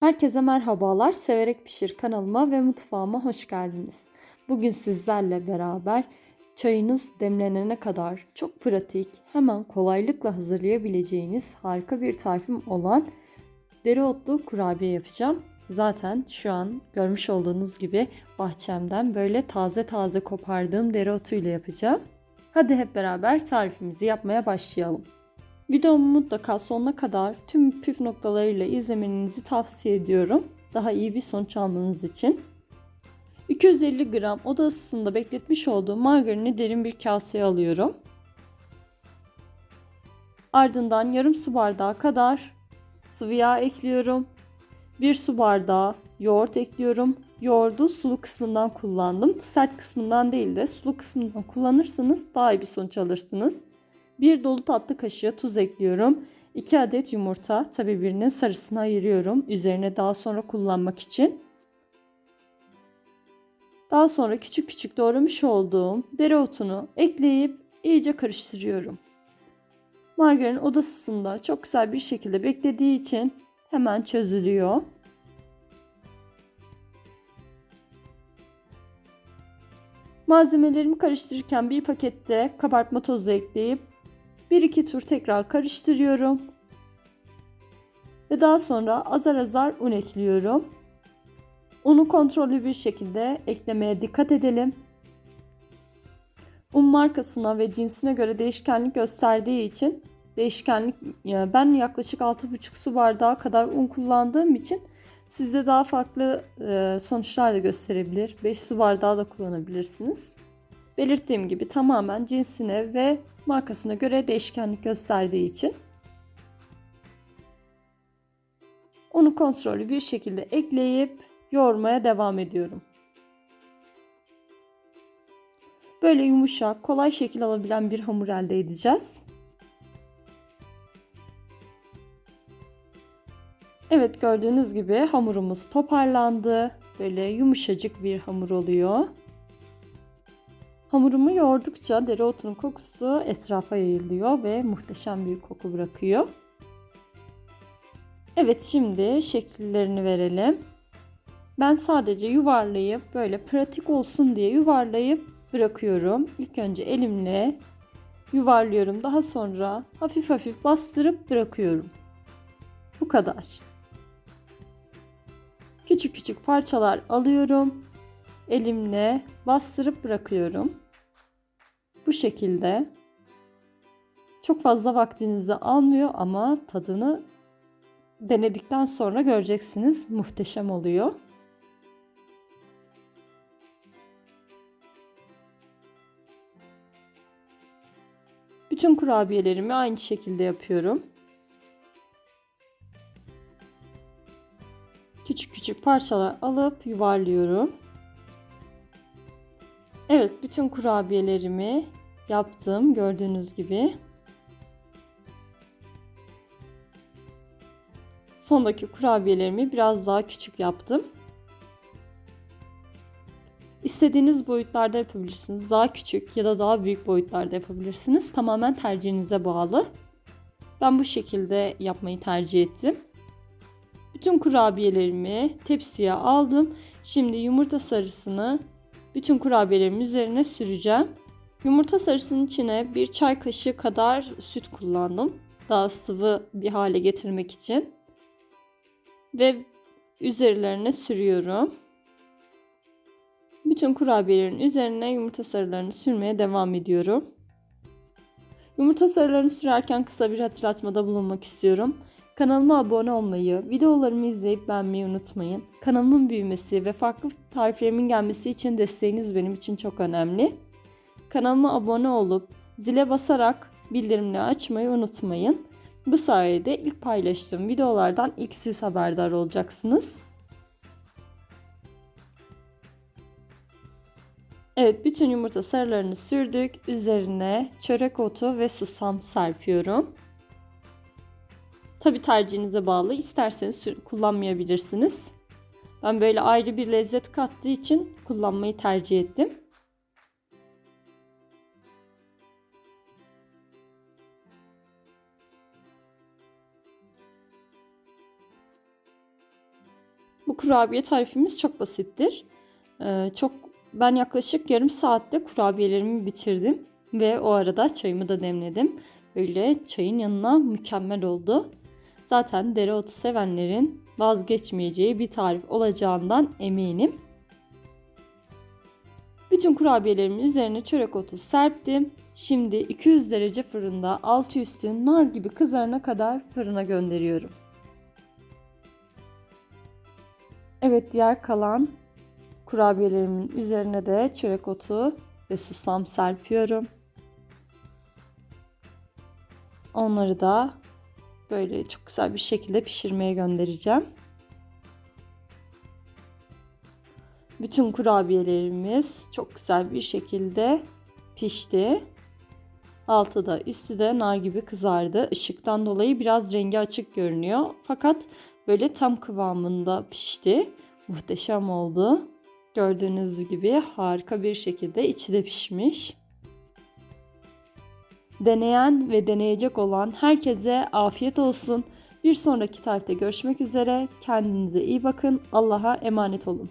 Herkese merhabalar. Severek Pişir kanalıma ve mutfağıma hoş geldiniz. Bugün sizlerle beraber çayınız demlenene kadar çok pratik, hemen kolaylıkla hazırlayabileceğiniz harika bir tarifim olan dereotlu kurabiye yapacağım. Zaten şu an görmüş olduğunuz gibi bahçemden böyle taze taze kopardığım dereotuyla yapacağım. Hadi hep beraber tarifimizi yapmaya başlayalım. Videomu mutlaka sonuna kadar tüm püf noktalarıyla izlemenizi tavsiye ediyorum. Daha iyi bir sonuç almanız için. 250 gram oda ısısında bekletmiş olduğum margarini derin bir kaseye alıyorum. Ardından yarım su bardağı kadar sıvı yağ ekliyorum. 1 su bardağı yoğurt ekliyorum. Yoğurdu sulu kısmından kullandım. Sert kısmından değil de sulu kısmından kullanırsanız daha iyi bir sonuç alırsınız. 1 dolu tatlı kaşığı tuz ekliyorum. 2 adet yumurta, tabi birinin sarısını ayırıyorum. Üzerine daha sonra kullanmak için. Daha sonra küçük küçük doğramış olduğum dereotunu ekleyip iyice karıştırıyorum. Margarin oda ısısında çok güzel bir şekilde beklediği için hemen çözülüyor. Malzemelerimi karıştırırken bir pakette kabartma tozu ekleyip 1-2 tur tekrar karıştırıyorum. Ve daha sonra azar azar un ekliyorum. Unu kontrollü bir şekilde eklemeye dikkat edelim. Un markasına ve cinsine göre değişkenlik gösterdiği için değişkenlik ben yaklaşık 6,5 su bardağı kadar un kullandığım için sizde daha farklı e, sonuçlar da gösterebilir. 5 su bardağı da kullanabilirsiniz. Belirttiğim gibi tamamen cinsine ve markasına göre değişkenlik gösterdiği için onu kontrollü bir şekilde ekleyip yoğurmaya devam ediyorum. Böyle yumuşak, kolay şekil alabilen bir hamur elde edeceğiz. Evet gördüğünüz gibi hamurumuz toparlandı. Böyle yumuşacık bir hamur oluyor. Hamurumu yoğurdukça dereotunun kokusu etrafa yayılıyor ve muhteşem bir koku bırakıyor. Evet şimdi şekillerini verelim. Ben sadece yuvarlayıp böyle pratik olsun diye yuvarlayıp bırakıyorum. İlk önce elimle yuvarlıyorum. Daha sonra hafif hafif bastırıp bırakıyorum. Bu kadar. Küçük küçük parçalar alıyorum. Elimle bastırıp bırakıyorum. Bu şekilde çok fazla vaktinizi almıyor ama tadını denedikten sonra göreceksiniz. Muhteşem oluyor. Bütün kurabiyelerimi aynı şekilde yapıyorum. Küçük küçük parçalar alıp yuvarlıyorum. Evet, bütün kurabiyelerimi yaptım gördüğünüz gibi. Sondaki kurabiyelerimi biraz daha küçük yaptım. İstediğiniz boyutlarda yapabilirsiniz. Daha küçük ya da daha büyük boyutlarda yapabilirsiniz. Tamamen tercihinize bağlı. Ben bu şekilde yapmayı tercih ettim. Bütün kurabiyelerimi tepsiye aldım. Şimdi yumurta sarısını bütün kurabiyelerimin üzerine süreceğim. Yumurta sarısının içine bir çay kaşığı kadar süt kullandım. Daha sıvı bir hale getirmek için. Ve üzerlerine sürüyorum. Bütün kurabiyelerin üzerine yumurta sarılarını sürmeye devam ediyorum. Yumurta sarılarını sürerken kısa bir hatırlatmada bulunmak istiyorum. Kanalıma abone olmayı, videolarımı izleyip beğenmeyi unutmayın. Kanalımın büyümesi ve farklı tariflerimin gelmesi için desteğiniz benim için çok önemli. Kanalıma abone olup zile basarak bildirimleri açmayı unutmayın. Bu sayede ilk paylaştığım videolardan ilk siz haberdar olacaksınız. Evet bütün yumurta sarılarını sürdük. Üzerine çörek otu ve susam serpiyorum. Tabi tercihinize bağlı. İsterseniz kullanmayabilirsiniz. Ben böyle ayrı bir lezzet kattığı için kullanmayı tercih ettim. Bu kurabiye tarifimiz çok basittir. Ee, çok ben yaklaşık yarım saatte kurabiyelerimi bitirdim ve o arada çayımı da demledim. Böyle çayın yanına mükemmel oldu. Zaten dereotu sevenlerin vazgeçmeyeceği bir tarif olacağından eminim. Bütün kurabiyelerimin üzerine çörek otu serptim. Şimdi 200 derece fırında altı üstü nar gibi kızarana kadar fırına gönderiyorum. Evet diğer kalan kurabiyelerimin üzerine de çörek otu ve susam serpiyorum. Onları da böyle çok güzel bir şekilde pişirmeye göndereceğim. Bütün kurabiyelerimiz çok güzel bir şekilde pişti. Altı da üstü de nar gibi kızardı. Işıktan dolayı biraz rengi açık görünüyor. Fakat böyle tam kıvamında pişti. Muhteşem oldu. Gördüğünüz gibi harika bir şekilde içi de pişmiş. Deneyen ve deneyecek olan herkese afiyet olsun. Bir sonraki tarifte görüşmek üzere. Kendinize iyi bakın. Allah'a emanet olun.